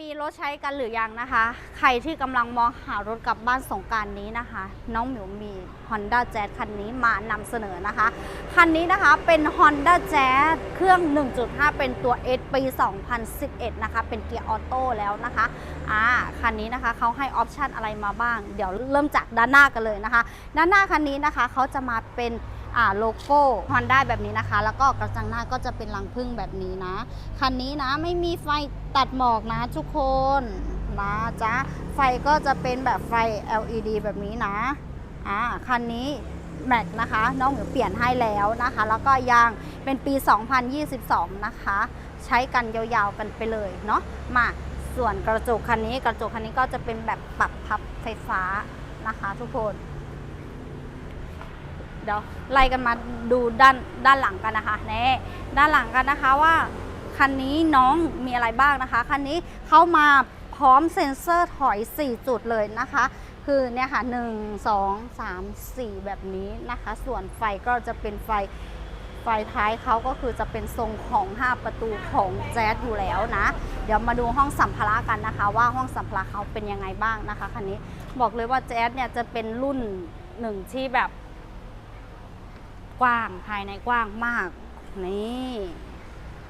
มีรถใช้กันหรือยังนะคะ ใครที่กำลังมองหารถกลับบ้านสงการนี้นะคะ น้องหมิวมี Honda Jazz คันนี้มานำเสนอนะคะ คันนี้นะคะเป็น Honda Jazz เครื่อง 1.5 เป็นตัว S ปี 2011 นะคะ เป็นเกียร์ออโต้แล้วนะคะอ่าคันนี้นะคะเขาให้ออปชันอะไรมาบ้าง เดี๋ยวเริ่มจากด้านหน้ากันเลยนะคะ ด้านหน้าคันนี้นะคะเขาจะมาเป็น อ่าโลโก้ Honda แบบนี้นะคะ แล้วก็กระจังหน้าก็จะเป็นรังพึ่งแบบนี้นะ คันนี้นะไม่มีไฟตัดหมอกนะทุกคนนะจ๊ะไฟก็จะเป็นแบบไฟ LED แบบนี้นะอ่าคันนี้แม็กนะคะน้องหมิวเปลี่ยนให้แล้วนะคะ แล้วก็ยางเป็นปี 2022 นะคะ ใช้กันยาวๆกันไปเลยเนาะมาส่วนกระจกคันนี้กระจกคันนี้ก็จะเป็นแบบปรับพับไฟฟ้านะคะ ทุกคน ดี๋ยวไล่กันมาดูด้านด้านหลังกันนะคะเน่ด้านหลังกันนะคะว่าคันนี้น้องมีอะไรบ้างนะคะคันนี้เข้ามาพร้อมเซ็นเซอร์ถอย 4 จุดเลยนะคะ คือเนี่ยค่ะ1 2 3 4แบบนี้นะคะ ส่วนไฟก็จะเป็นไฟไฟท้ายเขาก็คือจะเป็นทรงของ 5 ประตูของแจ๊สอยู่แล้วนะ เดี๋ยวมาดูห้องสัมภาระกันนะคะ ว่าห้องสัมภาระเขาเป็นยังไงบ้างนะคะคันนี้บอกเลยว่าแจ๊สเนี่ยจะเป็นรุ่นหนึ่งที่แบบ กว้างภายในกว้างมาก นี่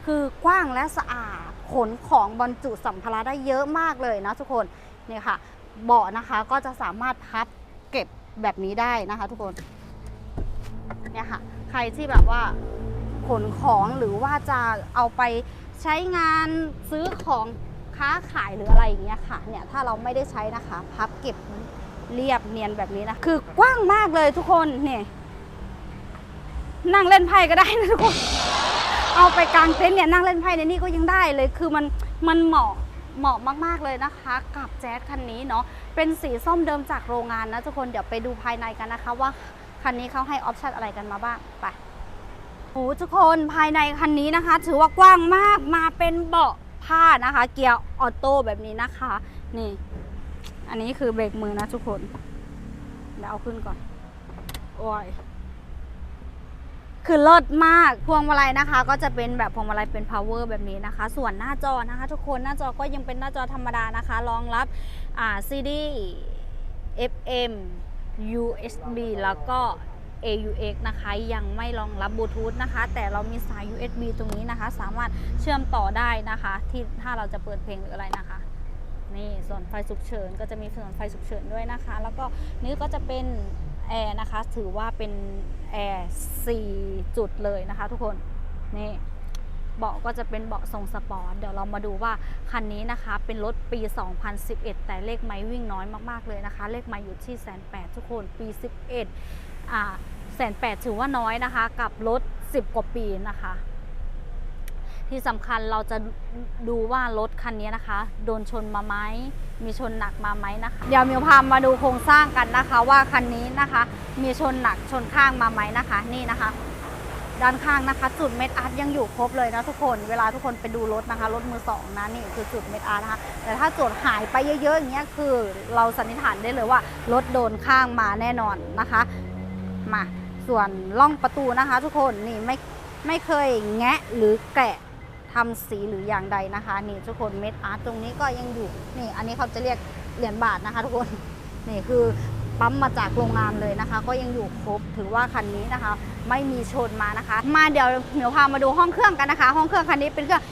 คือกว้างและสะอาดขนของบรรจุสัมภาระได้เยอะมากเลยนะทุกคนนี่ค่ะ เบาะนะคะก็จะสามารถพับเก็บแบบนี้ได้นะคะ ทุกคนเนี่ยค่ะ ใครที่แบบว่าขนของหรือว่าจะเอาไปใช้งานซื้อของค้าขายหรืออะไรอย่างเงี้ยค่ะ เนี่ยถ้าเราไม่ได้ใช้นะคะ พับเก็บเรียบเนียนแบบนี้นะคือกว้างมากเลยทุกคนเนี่ย นั่งเล่นไพ่ก็ได้นะทุกคน เอาไปกลางเต็นท์เนี่ยนั่งเล่นไพ่ในนี่ก็ยังได้เลย คือมันมันเหมาะเหมาะมากๆเลยนะคะ กับแจ๊สคันนี้เนาะ เป็นสีส้มเดิมจากโรงงานนะทุกคน เดี๋ยวไปดูภายในกันนะคะ ว่าคันนี้เขาให้ออปชั่นอะไรกันมาบ้าง ไปโอ้ทุกคนภายในคันนี้นะคะ ถือว่ากว้างมาก มาเป็นเบาะผ้านะคะ เกียร์ออโต้แบบนี้นะคะ นี่ อันนี้คือเบรกมือนะทุกคน เดี๋ยวเอาขึ้นก่อน โอ้ย คือเลิศมากพวงมาลัยนะคะ ก็จะเป็นแบบพวงมาลัยเป็น power แบบนี้นะคะ ส่วนหน้าจอนะคะ ทุกคนหน้าจอก็ยังเป็นหน้าจอธรรมดานะคะ รองรับอ่า CD FM USB แล้วก็ AUX นะคะ ยังไม่รองรับบลูทูธนะคะ แต่เรามีสาย USB ตรงนี้นะคะ สามารถเชื่อมต่อได้นะคะ ที่ถ้าเราจะเปิดเพลงหรืออะไรนะคะ นี่ส่วนไฟฉุกเฉินก็จะมีส่วนไฟฉุกเฉินด้วยนะคะ แล้วก็นี่ก็จะเป็น แอร์นะคะ ถือว่าเป็นแอร์4จุดเลยนะคะ ทุกคนนี่เบาะก็จะเป็นเบาะทรงสปอร์ต เดี๋ยวเรามาดูว่าคันนี้นะคะ เป็นรถปี 2011 แต่เลขไม้วิ่งน้อยมากๆเลยนะคะ เลขไม้อยู่ที่แสนแปดทุกคนปี 11อ่าแสนแปดถือว่าน้อยนะคะ กับรถ 10 กว่าปีนะคะ ที่สำคัญเราจะดูว่ารถคันนี้นะคะ โดนชนมาไหมมีชนหนักมาไหมนะคะ เดี๋ยวมิวพามาดูโครงสร้างกันนะคะ ว่าคันนี้นะคะ มีชนหนักชนข้างมาไหมนะคะ นี่นะคะ ด้านข้างนะคะ จุดเม็ดอาร์ตยังอยู่ครบเลยนะทุกคนเวลาทุกคนไปดูรถนะคะรถมือสองนะนี่คือจุดเม็ดอาร์ตนะคะ แต่ถ้าจุดหายไปเยอะๆอย่างเงี้ยคือเราสันนิษฐานได้เลยว่ารถโดนข้างมาแน่นอนนะคะมาส่วนล่องประตูนะคะ ทุกคนนี่ไม่ไม่เคยแงะหรือแกะ ทำสีหรืออย่างใดนะคะนี่ทุกคนเม็ดอาร์ตตรงนี้ก็ยังอยู่นี่อันนี้เขาจะเรียกเหรียญบาทนะคะ ทุกคนนี่คือปั๊มมาจากโรงงานเลยนะคะ ก็ยังอยู่ครบถือว่าคันนี้นะคะ ไม่มีชนมานะคะ มาเดี๋ยวเดี๋ยวพามาดูห้องเครื่องกันนะคะ ห้องเครื่องคันนี้เป็นเครื่อง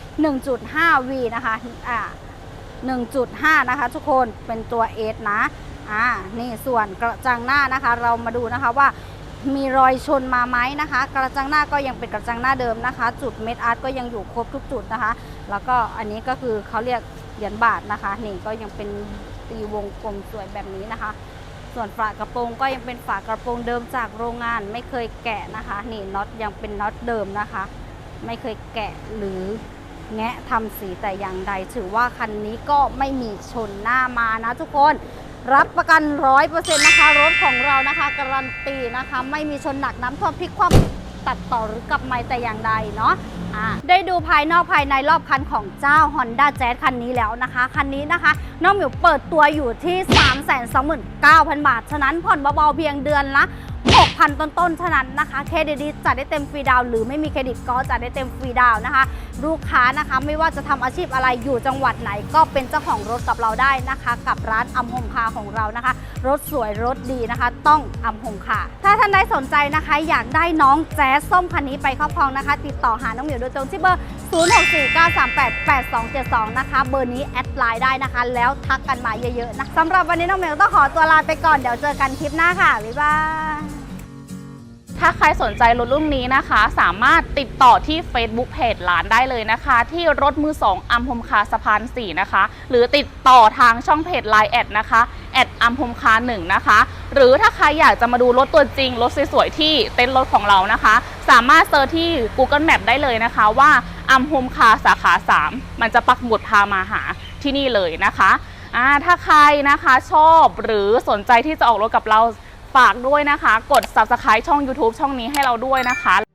1.5V นะคะอ่า1.5 นะคะ ทุกคนเป็นตัว S นะอ่านี่ส่วนกระจังหน้านะคะ เรามาดูนะคะว่า มีรอยชนมาไหมนะคะ กระจังหน้าก็ยังเป็นกระจังหน้าเดิมนะคะ จุดเม็ดอาร์ตก็ยังอยู่ครบทุกจุดนะคะ แล้วก็อันนี้ก็คือเขาเรียกเหรียญบาทนะคะนี่ก็ยังเป็นตีวงกลมสวยแบบนี้นะคะ ส่วนฝากระโปรงก็ยังเป็นฝากระโปรงเดิมจากโรงงานไม่เคยแกะนะคะ นี่น็อตยังเป็นน็อตเดิมนะคะ ไม่เคยแกะหรือแงะทำสีแต่อย่างใด ถือว่าคันนี้ก็ไม่มีชนหน้ามานะทุกคน รับประกันร้อยเปอร์เซ็นต์นะคะ รถของเรานะคะ การันตีนะคะ ไม่มีชนหนักน้ำท่วมพลิกคว่ำตัดต่อหรือกลับไม่แต่อย่างใดเนาะได้ดูภายนอกภายในรอบคันของเจ้า Honda Jazz คันนี้แล้วนะคะ คันนี้นะคะ น้องหมิวเปิดตัวอยู่ที่ 3 2 9 0 0 0 บาท ฉะนั้นผ่อนเบาๆเพียงเดือนละ 6,000 ต้นๆเท่านั้นนะคะ เครดิตดีจัดได้เต็มฟรีดาวหรือไม่มีเครดิตก็จัดได้เต็มฟรีดาวนะคะ ลูกค้านะคะไม่ว่าจะทำอาชีพอะไรอยู่จังหวัดไหนก็เป็นเจ้าของรถกับเราได้นะคะ กับร้านอัมโฮมคาของเรานะคะ รถสวยรถดีนะคะ ต้องอัมโฮมคาถ้าท่านใดสนใจนะคะ อยากได้น้องแจ๊สส้มคันนี้ไปครอบครองนะคะ ติดต่อหาน้องเหมียวโดยตรงที่เบอร์ 0649388272 นะคะ เบอร์นี้แอดไลน์ได้นะคะ แล้วทักกันมาเยอะๆนะสำหรับวันนี้น้องเหมียวต้องขอตัวลาไปก่อนเดี๋ยวเจอกันคลิปหน้าค่ะบ๊ายบาย ถ้าใครสนใจรถรุ่นนี้นะคะ สามารถติดต่อที่ Facebook Page ร้านได้เลยนะคะ ที่รถมือ 2อัมพมคาสะพาน 4 นะคะ หรือติดต่อทางช่องเพจ Line แอดนะคะแอดอัมพมคา1นะคะ หรือถ้าใครอยากจะมาดูรถตัวจริง รถสวยๆที่เต็นท์รถของเรานะคะ สามารถเซิร์ชที่ Google Map ได้เลยนะคะว่าอัมพมคาสาขา 3 มันจะปักหมุดพามาหาที่นี่เลยนะคะถ้าใครนะคะชอบหรือสนใจที่จะออกรถกับเรา ฝากด้วยนะคะ กด subscribe ช่อง YouTube ช่องนี้ให้เราด้วยนะคะ